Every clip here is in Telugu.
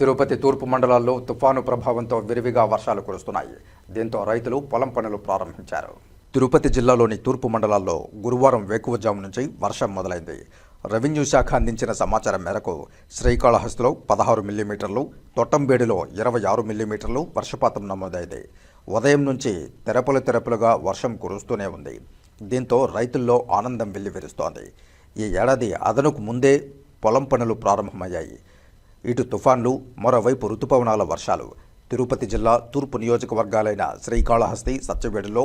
తిరుపతి తూర్పు మండలాల్లో తుఫాను ప్రభావంతో విరివిగా వర్షాలు కురుస్తున్నాయి. దీంతో రైతులు పొలం పనులు ప్రారంభించారు. తిరుపతి జిల్లాలోని తూర్పు మండలాల్లో గురువారం వేకువజాము నుంచి వర్షం మొదలైంది. రెవెన్యూ శాఖ అందించిన సమాచారం మేరకు శ్రీకాళహస్తిలో పదహారు మిల్లీమీటర్లు తొట్టంబేడిలో ఇరవై ఆరు మిల్లీమీటర్లు వర్షపాతం నమోదైంది. ఉదయం నుంచి తెరపులు తెరపులుగా వర్షం కురుస్తూనే ఉంది. దీంతో రైతుల్లో ఆనందం వెల్లివిరుస్తోంది. ఈ ఏడాది అదనుకు ముందే పొలం పనులు ప్రారంభమయ్యాయి. ఇటు తుఫాన్లు మరోవైపు రుతుపవనాల వర్షాలు. తిరుపతి జిల్లా తూర్పు నియోజకవర్గాలైన శ్రీకాళహస్తి సత్యవేడులో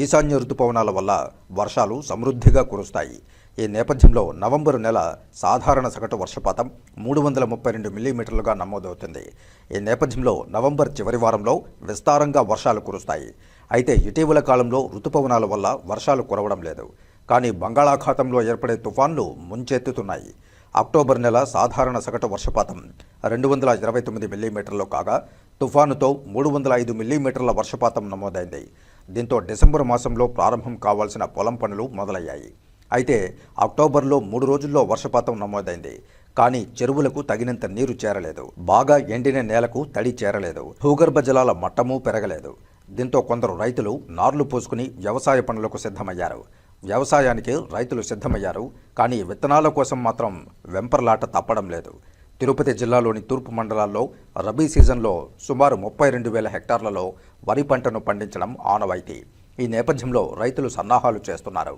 ఈశాన్య రుతుపవనాల వల్ల వర్షాలు సమృద్ధిగా కురుస్తాయి. ఈ నేపథ్యంలో నవంబరు నెల సాధారణ సగటు వర్షపాతం మూడు వందల ముప్పై రెండు మిల్లీమీటర్లుగా నమోదవుతుంది. ఈ నేపథ్యంలో నవంబర్ చివరి వారంలో విస్తారంగా వర్షాలు కురుస్తాయి. అయితే ఇటీవల కాలంలో రుతుపవనాల వల్ల వర్షాలు కురవడం లేదు. కానీ బంగాళాఖాతంలో ఏర్పడే తుఫాన్లు ముంచెత్తుతున్నాయి. అక్టోబర్ నెల సాధారణ సగటు వర్షపాతం. రెండు వందల ఇరవై తొమ్మిది మిల్లీమీటర్లు కాగా తుఫానుతో మూడు వందల ఐదు మిల్లీమీటర్ల వర్షపాతం నమోదైంది. దీంతో డిసెంబర్ మాసంలో ప్రారంభం కావాల్సిన పొలం పనులు మొదలయ్యాయి. అయితే అక్టోబర్లో మూడు రోజుల్లో వర్షపాతం నమోదైంది. కానీ చెరువులకు తగినంత నీరు చేరలేదు. బాగా ఎండిన నేలకు తడి చేరలేదు. భూగర్భ జలాల మట్టము పెరగలేదు. దీంతో కొందరు రైతులు నార్లు పోసుకుని వ్యవసాయ పనులకు సిద్ధమయ్యారు. వ్యవసాయానికి రైతులు సిద్ధమయ్యారు కానీ విత్తనాల కోసం మాత్రం వెంపర్లాట తప్పడం లేదు. తిరుపతి జిల్లాలోని తూర్పు మండలాల్లో రబీ సీజన్లో సుమారు ముప్పై రెండు వేల హెక్టార్లలో వరి పంటను పండించడం ఆనవాయితీ. ఈ నేపథ్యంలో రైతులు సన్నాహాలు చేస్తున్నారు.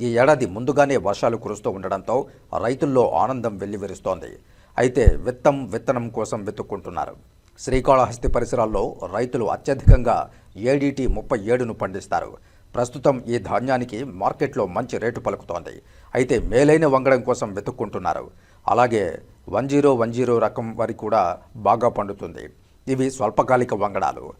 ఈ ఏడాది ముందుగానే వర్షాలు కురుస్తూ ఉండడంతో రైతుల్లో ఆనందం వెల్లివిరుస్తోంది. అయితే విత్తం విత్తనం కోసం వెతుక్కుంటున్నారు. శ్రీకాళహస్తి పరిసరాల్లో రైతులు అత్యధికంగా ఏడీటీ ముప్పై ఏడును పండిస్తారు. ప్రస్తుతం ఈ ధాన్యానికి మార్కెట్లో మంచి రేటు పలుకుతోంది. అయితే మేలైన వంగడం కోసం వెతుక్కుంటున్నారు. అలాగే వన్ జీరో వన్ జీరో రకం వరి కూడా బాగా పండుతుంది. ఇవి స్వల్పకాలిక వంగడాలు.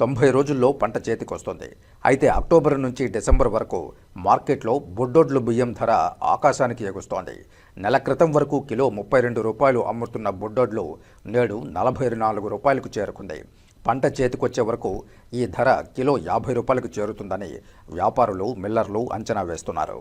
తొంభై రోజుల్లో పంట చేతికొస్తుంది. అయితే అక్టోబర్ నుంచి డిసెంబర్ వరకు మార్కెట్లో బొడ్డొడ్లు బియ్యం ధర ఆకాశానికి ఎగుస్తోంది. నెల క్రితం వరకు కిలో ముప్పై రెండు రూపాయలు అమ్ముతున్న బొడ్డొడ్లు నేడు నలభై నాలుగు రూపాయలకు చేరుకుంది. పంట చేతికొచ్చే వరకు ఈ ధర కిలో యాభై రూపాయలకు చేరుతుందని వ్యాపారులు మిల్లర్లు అంచనా వేస్తున్నారు.